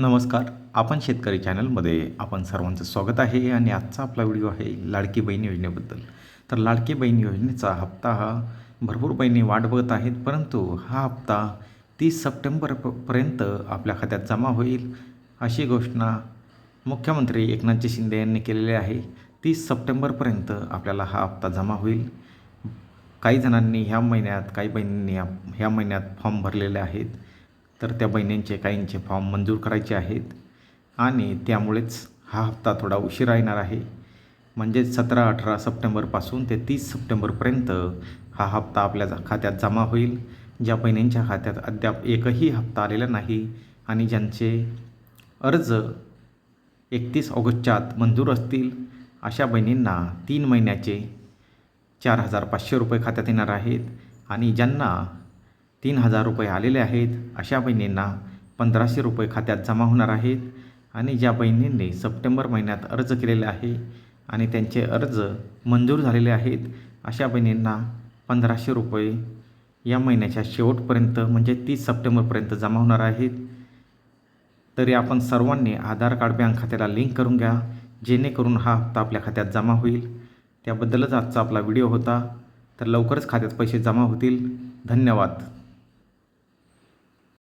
नमस्कार. आपण शेतकरी चॅनलमध्ये आपण सर्वांचं स्वागत आहे आणि आजचा आपला व्हिडिओ आहे लाडकी बहीण योजनेबद्दल. तर लाडकी बहीण योजनेचा हप्ता हा भरपूर बहिणी वाट बघत आहेत परंतु हा हप्ता तीस सप्टेंबर पर्यंत आपल्या खात्यात जमा होईल अशी घोषणा मुख्यमंत्री एकनाथजी शिंदे यांनी केलेली आहे. तीस सप्टेंबरपर्यंत आपल्याला हा हप्ता जमा होईल. काही जणांनी ह्या महिन्यात काही बहिणींनी ह्या ह्या महिन्यात फॉर्म भरलेले आहेत. तर त्या बहिणींचे काहींचे फॉर्म मंजूर करायचे आहेत. आणि त्यामुळेच हा हप्ता थोडा उशिरा येणार आहे. म्हणजेच सतरा अठरा सप्टेंबरपासून ते तीस सप्टेंबरपर्यंत हा हप्ता आपल्या खात्यात जमा होईल. ज्या बहिणींच्या खात्यात अद्याप एकही हप्ता आलेला नाही आणि ज्यांचे अर्ज एकतीस ऑगस्टच्या आत मंजूर असतील अशा बहिणींना तीन महिन्याचे चार हजार पाचशे रुपये खात्यात येणार आहेत. आणि ज्यांना तीन हजार रुपये आलेले आहेत. अशा बहिणींना पंधराशे रुपये खात्यात जमा होणार आहेत आणि ज्या बहिणींनी सप्टेंबर महिन्यात अर्ज केलेले आहे आणि त्यांचे अर्ज मंजूर झालेले आहेत अशा बहिणींना पंधराशे रुपये या महिन्याच्या शेवटपर्यंत म्हणजे तीस सप्टेंबरपर्यंत जमा होणार आहेत. तरी आपण सर्वांनी आधार कार्ड बँक खात्याला लिंक करून घ्या जेणेकरून हा हप्ता आपल्या खात्यात जमा होईल. त्याबद्दलच आजचा आपला व्हिडिओ होता. तर लवकरच खात्यात पैसे जमा होतील. धन्यवाद.